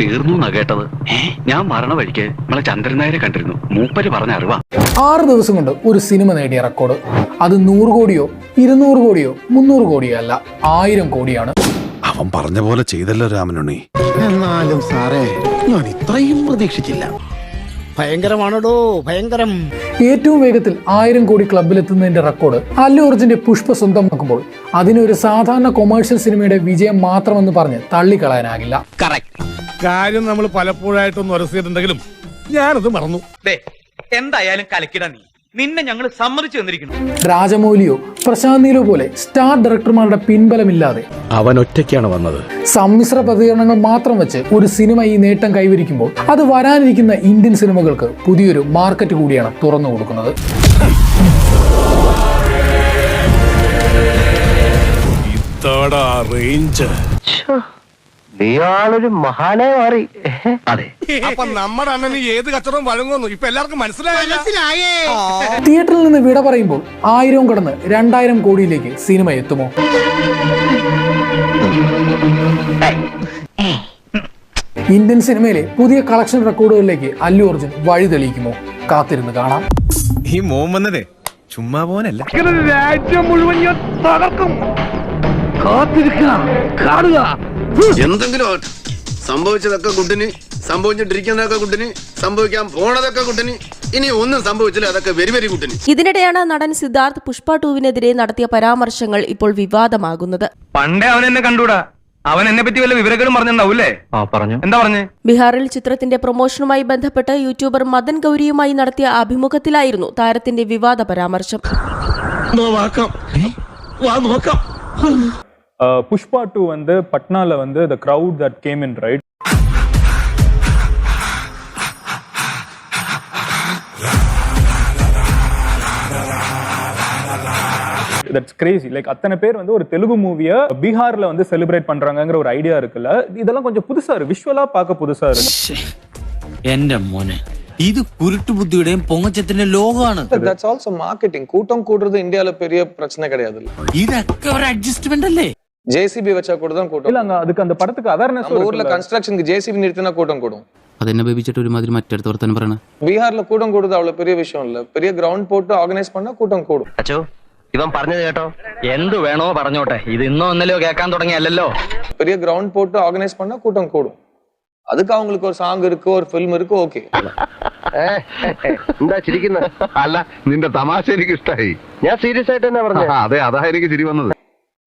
തീർന്നു എന്നാ കേട്ടത്. ഞാൻ മരണ വഴിക്ക് നമ്മളെ ചന്ദ്രൻ നായരെ കണ്ടിരുന്നു. മൂപ്പര് പറഞ്ഞ അറിവാ. ആറ് ദിവസം കൊണ്ട് ഒരു സിനിമ നേടിയ റെക്കോർഡ്. അത് നൂറ് കോടിയോ ഇരുന്നൂറ് കോടിയോ മുന്നൂറ് കോടിയോ അല്ല ആയിരം കോടിയാണ്. അവൻ പറഞ്ഞ പോലെ ചെയ്തല്ലോ രാമനുണ്ണി. എന്നാലും സാറേ ഞാൻ ഇത്രയും പ്രതീക്ഷിച്ചില്ല. ഭയങ്കരമാണോ ഭയങ്കരം? ഏറ്റവും വേഗത്തിൽ ആയിരം കോടി ക്ലബിലെത്തുന്നതിന്റെ റെക്കോർഡ് അല്ലു അർജുന്റെ പുഷ്പ സ്വന്തമാക്കുമ്പോൾ അതിനൊരു സാധാരണ കൊമേഴ്ഷ്യൽ സിനിമയുടെ വിജയം മാത്രമെന്ന് പറഞ്ഞ് തള്ളിക്കളയാനാകില്ല. കാര്യം നമ്മൾ പലപ്പോഴായിട്ടൊന്ന് ഉരസിയിട്ടുണ്ടെങ്കിലും ഞാനത് മറന്നു. ദേ, എന്തായാലും കലക്കിട നീ. നിന്നെ ഞങ്ങൾ സമ്മതിച്ചു തന്നിരിക്കുന്നു. രാജമൗലിയോ പ്രശാന്ത് നീലോ പോലെ സ്റ്റാർ ഡയറക്ടർമാരുടെ പിൻബലമില്ലാതെ അവൻ ഒറ്റയ്ക്കാണ് വന്നത്. സമ്മിശ്ര പ്രതികരണങ്ങൾ മാത്രം വെച്ച് ഒരു സിനിമ ഈ നേട്ടം കൈവരിക്കുമ്പോൾ അത് വരാനിരിക്കുന്ന ഇന്ത്യൻ സിനിമകൾക്ക് പുതിയൊരു മാർക്കറ്റ് കൂടിയാണ് തുറന്നു കൊടുക്കുന്നത്. ഇതാടാ റേഞ്ച്. നീയാളൊരു മഹാനെ മാറി. അതെ. അപ്പൊ നമ്മുടെ അണ്ണന് ഏത് കച്ചവടം വഴങ്ങുന്നു ഇപ്പൊ എല്ലാവർക്കും മനസ്സിലായി. തിയേറ്ററിൽ നിന്ന് വിട പറയുമ്പോൾ ആയിരവും കടന്ന് രണ്ടായിരം കോടിയിലേക്ക് സിനിമ എത്തുമോ? ഇന്ത്യൻ സിനിമയിലെ പുതിയ കളക്ഷൻ റെക്കോർഡുകളിലേക്ക് അല്ലു അർജുൻ വഴി തെളിയിക്കുമോ? കാത്തിരുന്ന് കാണാം. ഈ മോൻ വന്നതേ ചുമ്മാ പോനല്ല എന്തെങ്കിലും. സംഭവിച്ചതൊക്കെ കുട്ടിന് സംഭവിച്ചിട്ടിരിക്കുന്നതൊക്കെ കുട്ടിന് സംഭവിക്കാൻ പോണതൊക്കെ കുട്ടിന് ഇനി ഒന്നും സംഭവിച്ചില്ല അതൊക്കെ വെരി വെരി കുട്ടിന്. ഇതിനിടെയാണ് നടൻ സിദ്ധാർത്ഥ് പുഷ്പ ടൂവിനെതിരെ നടത്തിയ പരാമർശങ്ങൾ ഇപ്പോൾ വിവാദമാകുന്നത്. പണ്ടേ അവൻ എന്നെ കണ്ടൂടാ. അവൻ എന്നെ പറ്റി വല്ല വിവരങ്ങളും പറഞ്ഞിട്ടുണ്ടാവൂലേ ആ പറഞ്ഞു. എന്താ പറഞ്ഞു? ബീഹാറിൽ ചിത്രത്തിന്റെ പ്രൊമോഷനുമായി ബന്ധപ്പെട്ട് യൂട്യൂബർ മദൻ ഗൌരിയുമായി നടത്തിയ അഭിമുഖത്തിലായിരുന്നു താരത്തിന്റെ വിവാദ പരാമർശം. புஷ்பா டூ வந்து பட்னால வந்து the crowd that came in right that's crazy like அத்தனை பேர் வந்து ஒரு தெலுங்கு மூவியை பீகார்ல வந்து செலிப்ரேட் பண்றாங்கிற ஒரு ஐடியா இருக்குல்ல. இதெல்லாம் கொஞ்சம் புதுசா இருக்கு. விஷுவலா பார்க்க புதுசா இருக்கு. என்ன മോനെ. இது குருட்டு ബുദ്ധിയുടെയും പൊങ്ങച്ചത്തിന്റെ லோகான ദാറ്റ്സ് ஆல்சோ மார்க்கெட்டிங் கூட்டம் கூடுறது இந்தியாவில பெரிய பிரச்சனை கிடையாது. இது ഒരു அட்ஜஸ்ட்மெண்ட் അല്ലേ? ஜேசிபி வச்சா கூட தான் இல்ல கூட்டம் அங்க அதுக்கு அந்த படத்துக்கு அவேர்னஸ் நம்ம ஊர்ல கன்ஸ்ட்ரக்ஷனுக்கு ஜேசிபி நிறுத்தினா கூட்டம் கூடும் അതെന്നെ ബേബിച്ചിട്ട് ഒരുമാതിരി മറ്റടുത്ത് വർത്താനം പറയണ பீகார்ல கூட்டம் கூடுறது அவ்வளவு பெரிய விஷயம் இல்ல பெரிய கிரவுண்ட் போட்டு ஆர்கனைஸ் பண்ணா கூட்டம் கூடும் അച്ചോ ഇവൻ പറഞ്ഞത് കേട്ടോ എന്ത് വേണോ പറഞ്ഞോട്ടെ ഇത് ഇന്നോ ഇന്നലെയോ കേൾക്കാൻ തുടങ്ങിയല്ലോ பெரிய கிரவுண்ட் போட்டு ஆர்கனைஸ் பண்ணா கூட்டம் கூடும் அதுக்கு அவங்களுக்கு ஒரு சாங் இருக்கு ஒரு ஃபில்ம் இருக்கு ஓகே എന്താ ചിരിക്കുന്നത് അല്ല നിന്റെ തമാശ എനിക്ക് ഇഷ്ടായി ഞാൻ സീരിയസ് ആയിട്ട് തന്നെ പറഞ്ഞു അതെ അതാ എനിക്ക് ചിരി വന്നത്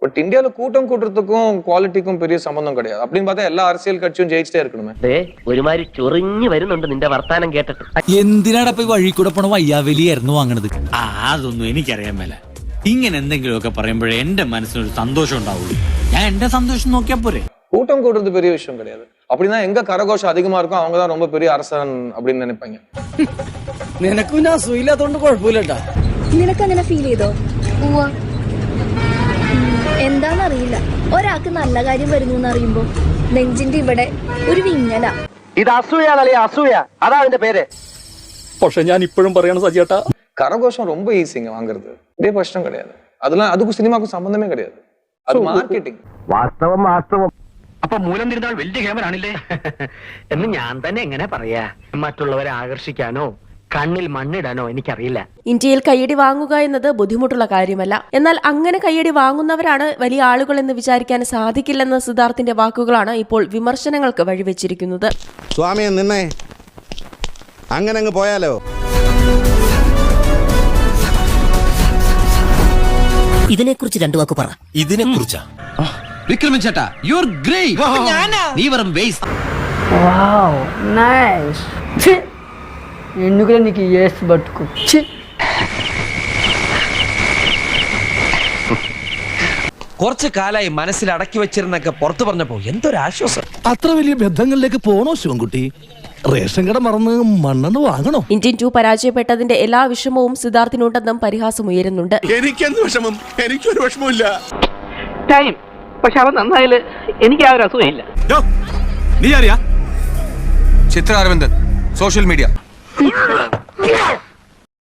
பட் இந்தியால கூட்டம் கூட்டுறதுக்கும் குவாலிட்டிக்கும் பெரிய சம்பந்தம் கிடையாது அப்படின்னு பார்த்தா எல்லா அரசியல் கட்சியும் ஜெயிச்சிட்டே இருக்கணுமே ദേ ഒരുമാതിരി ചൊറിഞ്ഞു വരുന്നുണ്ട് നിന്റെ വർത്താനം കേട്ടിട്ട് എന്തിനാടപ്പ ഈ വഴി കൂടെ പോണ വയ്യാവലിയായിരുന്നു വാങ്ങണത് ആ അതൊന്നും എനിക്കറിയാൻ മേല ഇങ്ങനെ എന്തെങ്കിലുമൊക്കെ പറയുമ്പോഴേ എന്റെ മനസ്സിനൊരു സന്തോഷം ഉണ്ടാവുള്ളൂ ഞാൻ എന്റെ സന്തോഷം നോക്കിയാ പോരെ கூட்டம் கூடுறது பெரிய விஷயம் கிடையாது அப்படின்னா எங்க கரகோஷம் அதிகமா இருக்கும் அவங்க தான் ரொம்ப பெரிய அரசன் அப்படின்னு நினைப்பாங்க നിനക്കും ഞാൻ സുഖമില്ലാത്തോണ്ട് കുഴപ്പമില്ലട്ടാ നിനക്കങ്ങനെ ഫീൽ ചെയ്തോ എന്താന്നറിയില്ല ഒരാൾക്ക് നല്ല കാര്യം വരുന്നു എന്നറിയുമ്പോ നെഞ്ചിന്റെ ഇവിടെ ഒരു വിങ്ങല ഇത് അസൂയാണല്ലേ അസൂയ അതാ അതിന്റെ പേര് പക്ഷെ ഞാൻ ഇപ്പോഴും പറയണ സജിയേട്ടാ கரகோஷம் ரொம்ப ஈஸிங்க வாங்குறது இதே கஷ்டம் கிடையாது அதெல்லாம் அதுக்கும் சினிமாக்கும் சம்பந்தமே கிடையாது அது மார்க்கெட்டிங் വാസ്തവം വാസ്തവം അപ്പൊ മൂലം തിരുന്നാൾ വലിയ ക്യാമറാണില്ലേ എന്ന് ഞാൻ തന്നെ എങ്ങനെ പറയാ മറ്റുള്ളവരെ ആകർഷിക്കാനോ കണ്ണിൽ മണ്ണിടാനോ എനിക്കറിയില്ല. ഇന്ത്യയിൽ കയ്യടി വാങ്ങുക എന്നത് ബുദ്ധിമുട്ടുള്ള കാര്യമല്ല. എന്നാൽ അങ്ങനെ കയ്യടി വാങ്ങുന്നവരാണ് വലിയ ആളുകൾ എന്ന് വിചാരിക്കാൻ സാധിക്കില്ലെന്ന സിദ്ധാർത്ഥിന്റെ വാക്കുകളാണ് ഇപ്പോൾ വിമർശനങ്ങൾക്ക് വഴിവെച്ചിരിക്കുന്നത്. സ്വാമിയെ നിന്നെ അങ്ങനെ അങ്ങ് പോയാലോ? ഇതിനെക്കുറിച്ച് രണ്ടു വാക്ക് പറ. ഇതിനെ കുറിച്ചാ വിക്രമൻ ചേട്ടാ യു ആർ ഗ്രേറ്റ് നീ വെറും വേസ്റ്റ് ఎందుకు నీకు ఏసి పట్టుకో കുറച്ച് കാലായി മനസ്സിൽ അടക്കി വെച്ചിരുന്നൊക്കെ പുറത്തു പറഞ്ഞപ്പോ എന്തൊരു ആശ്വാസം അത്ര വലിയ ബന്ധങ്ങളിലേക്ക് പോണോ ശിവൻകുട്ടി റേഷൻ കട മറന്ന് മണ്ണെണ്ണ വാങ്ങണോ ഇന്ത്യൻ ടു പരാജയപ്പെട്ടതിന്റെ എല്ലാ വിഷമവും സിദ്ധാർത്ഥിനുണ്ടെന്നും പരിഹാസമുയരുന്നുണ്ട് എനിക്കെന്ത് വിഷമം എനിക്കൊരു വിഷമമില്ല ടൈം പക്ഷെ അവൻ നന്നായാല് എനിക്ക് ആ ഒരു അസുഖമില്ല നീ അറിയാ ചിത്ര അരവിന്ദൻ സോഷ്യൽ മീഡിയ 미안해미 안.